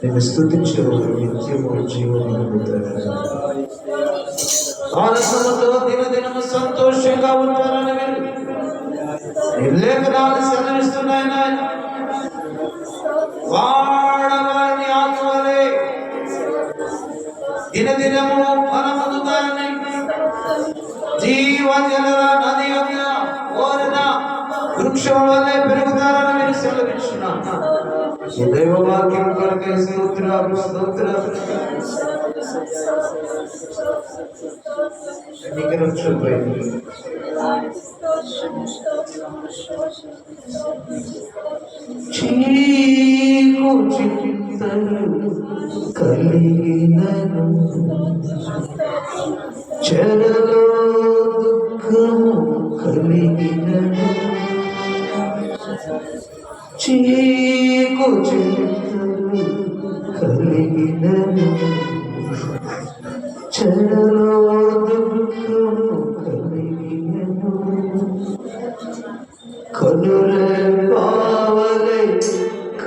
నేను స్థుతించే నిత్యము జీవనం ఆలస్యముతో దినదినము సంతోషంగా ఉంటారని మీరు లేఖనాలు సెలవిస్తున్నాయి దినదినము ఫలం పొందుతారని జీవజల నది యొక్క కోరిన వృక్షం వల్లే పెరుగుతారని మీరు సెలవించున్నాను ఈ కొరకే స్తోత్రాలు స్తోత్రాలు ఎన్నిక చీకు చింతలు కలిగినను చెరలో దుఃఖము కలిగినను చీకు చింతలు కలిగినను చెరలో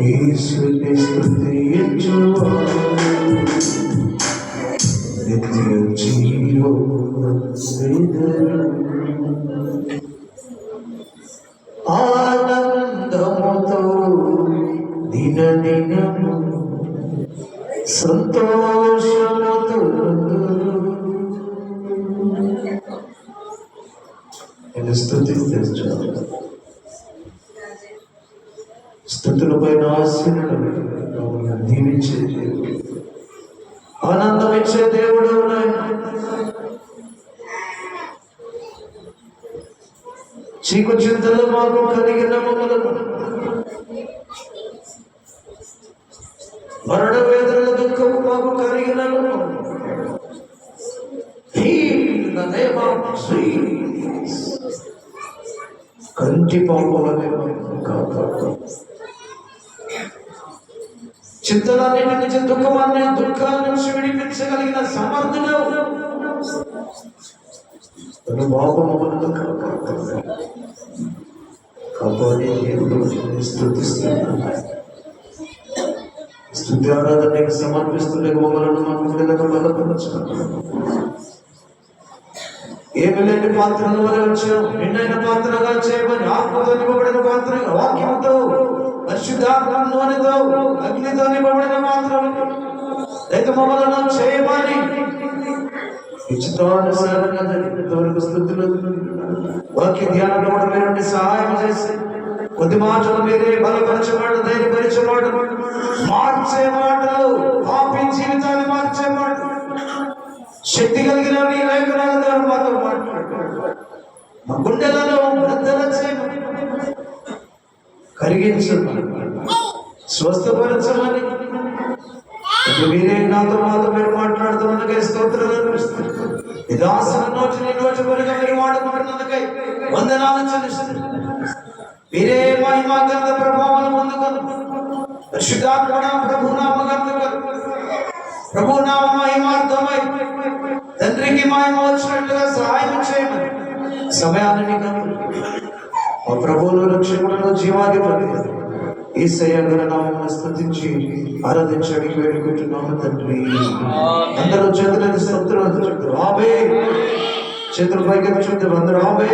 യേശുവിനെ സ്തുതിച്ചു നിത്യജീവോ ആനന്ദമുതോ ദിനദിനം സന്തോഷമുതോ എന്നെ സ്തുതിച്ചു స్థుతిస్తే చాలు స్థుతుల పైన ఆశీర్వదం దీవించే దేవుడు. ఆనందం ఇచ్చే దేవుడు చీకు చింతలు మాకు కలిగిన మమ్మలను మరణ వేదనల దుఃఖము మాకు కలిగిన కంటి పాపలనే కాపాడుతాం చింతలన్నిటి నుంచి దుఃఖమాన్ని దుఃఖాన్ని నుంచి విడిపించగలిగిన సమర్థుడు. తను బాబు మమ్మల్ని దేవుడు స్థుతిస్తున్నాను స్థుతి ఆరాధన సమర్పిస్తుండే మమ్మల్ని మాకు విడుదల బలపరచుకున్నాను ఏమి లేని పాత్రను వల్ల వచ్చాం నిన్నైన పాత్రగా చేయమని ఆత్మతో నింపబడిన పాత్రగా వాక్యంతో పరిశుద్ధాత్మతో అగ్నితో నింపబడిన మాత్రం అయితే మమ్మల్ని చేయమని ఇచ్చితానుసారంగా స్థుతులు. వాక్య ధ్యానంలో కూడా సహాయం చేసి కొద్ది మాటలు మీరే బలపరచబడు ధైర్యపరచబడు మార్చే మాటలు పాపి జీవితాన్ని మార్చే మాటలు. శక్తి కలిగిన నీ లేఖనాల ద్వారా మాతో మాట్లాడు మా గుండెలలో కరిగించమని స్వస్థపరచమని ఇప్పుడు మీరే నాతో మాతో మీరు మాట్లాడుతున్నందుకై స్తోత్రాలు అర్పిస్తున్నాను. ఈ దాసుల నోటి నీ నోటి కొనుక మీరు వాడుకుంటున్నందుకై వందనాలు చెల్లిస్తున్నాను మీరే మహిమ గంధ ప్రభావం పొందుకొని పరిశుద్ధాత్మడ ప్రభు నామ గంధకరు ప్రభు నామ మహిమార్థమై తండ్రికి మహిమ వచ్చినట్లుగా సహాయం చేయమని సమయాన్ని నీకు అనుగ్రహించు. మా ప్రభువులు రక్షకులను జీవాధిపతి ఈ గారి స్థుతించి ఆరాధించడానికి వేడుకుంటున్నాము తండ్రి. అందరూ చేతులను స్తోత్రం చెప్తారు ఆమె చేతులు పైకి చూద్దాం అందరూ ఆబే